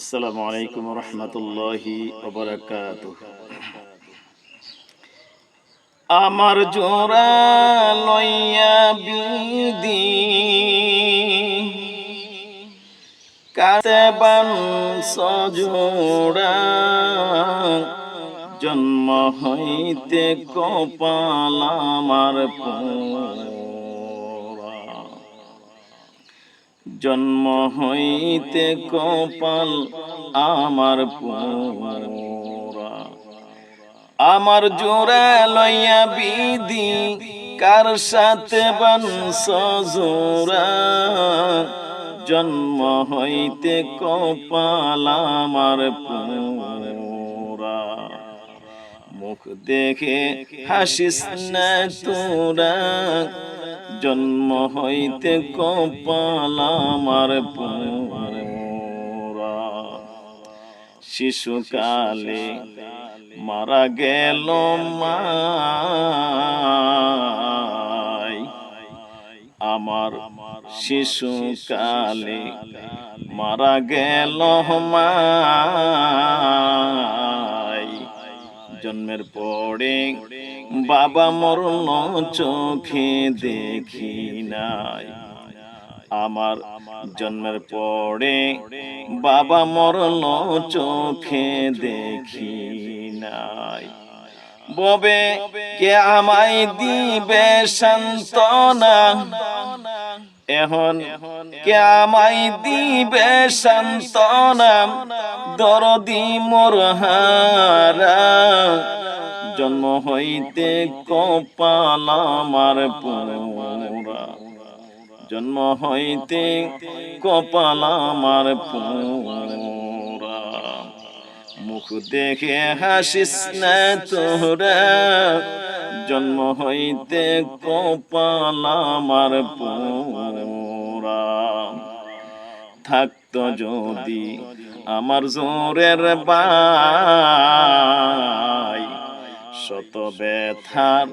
আসসালামু আলাইকুম রহমতুল্লাহি আমার জোড়া লইয়া বিদি কাতে বান সজোড়া জন্ম হইতে কপাল আমার পোড়া জন্ম হইতে কপাল আমার পোড়া আমার জোড়া লইয়া বিধি, কার সাথে বংশ জোড়া? জন্ম হইতে কপাল আমার পোড়া মুখ দেখে হাসিস না তোরা। জন্ম হইতে কপাল আমার শিশুকালে মারা গেল মাই। আমার শিশুকালে মারা গেল মাই। জন্মের পরে বাবা মরণ চোখে দেখি নাই। আমার জন্মের পরে বাবা মরণ চোখে দেখি নাই। ববে কে আমায় দিবে সান্তনা এখন কে আমায় দিবে সান্তনা দরদি মোর হারা জন্ম হইতে কপাল আমার পুরা। জন্ম হইতে কপাল আমার পুরা। মুখ দেখে হাসিস না তোরা। জন্ম হইতে কপাল আমার পুরা। থাকতো যদি আমার জোরের বাই, শত ব্যথার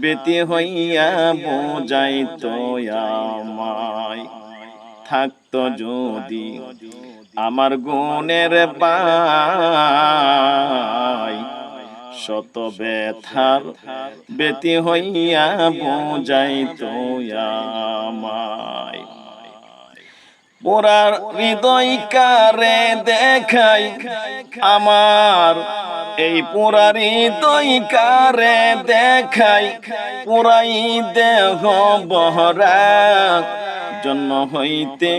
বেতি হইয়া বোঝাইত আমায়। থাকতো যদি আমার গুণের বাই শত ব্যথার বেতি হইয়া বোঝাইত আমায়। পোড়ার হৃদয় কারে দেখাই আমার, এই পোড়ার হৃদয় কারে দেখাই পুরাই দেহ বহরা জন্ম হইতে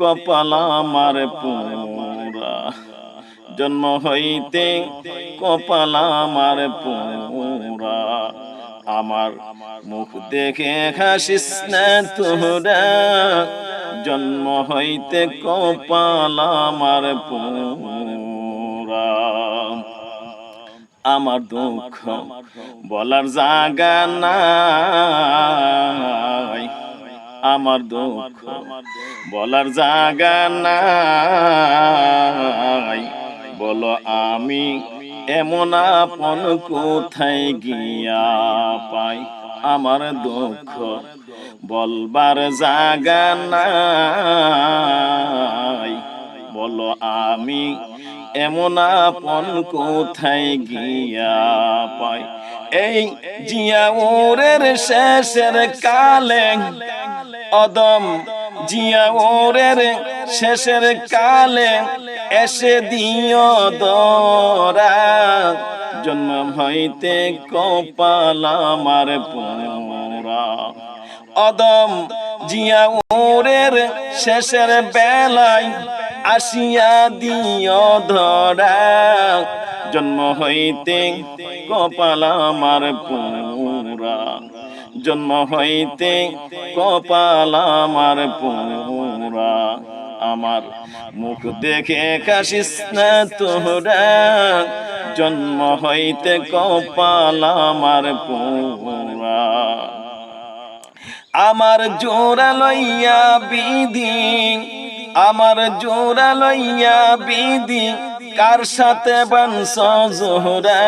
কপাল আমার পুরা। জন্ম হইতে কপাল আমার পুরা। আমার মুখ দেখে হাসিস না তোরা জন্ম হইতে কপাল আমার পুরা। আমার দুঃখ বলার জায়গা নাই। আমার দুঃখ বলার জায়গা নাই। বলো, আমি এমন আপন কোথায় গিয়া পাই? আমার দুঃখ বলবার জায়গা নাই। বলো, আমি এমন আপন কোথায় গিয়া পাই? এই জিয়া ওরের শেষের কালে, অদম জিয়া ওরের শেষের কালে এসে দিও দরা, জন্ম হইতে কপাল আমার পুরা অদম জিয়া ওরের শেষের বেলায় আসিয়া দিও ধরা জন্ম হইতে কপাল আমার পুরা জন্ম হইতে কপাল আমার পুরা আমার মুখ দেখে কাশিস না তোরা জন্ম হইতে কপাল আমার পুরা। আমার জোড়া লইয়া বিধি, আমার জোড়া লইয়া বিধি, কার সাথে বাংশ জোহরা?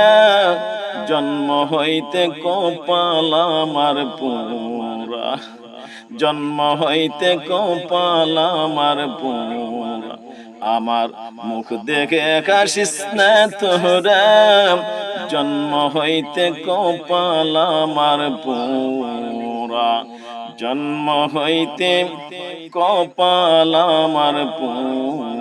জন্ম হইতে কপাল আমার পুরা। জন্ম হইতে কপাল আমার পুরা। আমার মুখ দেখে কাশিস না তোরা জন্ম হইতে কপাল আমার পুরা। জন্ম হইতে কপাল আমার পুরা।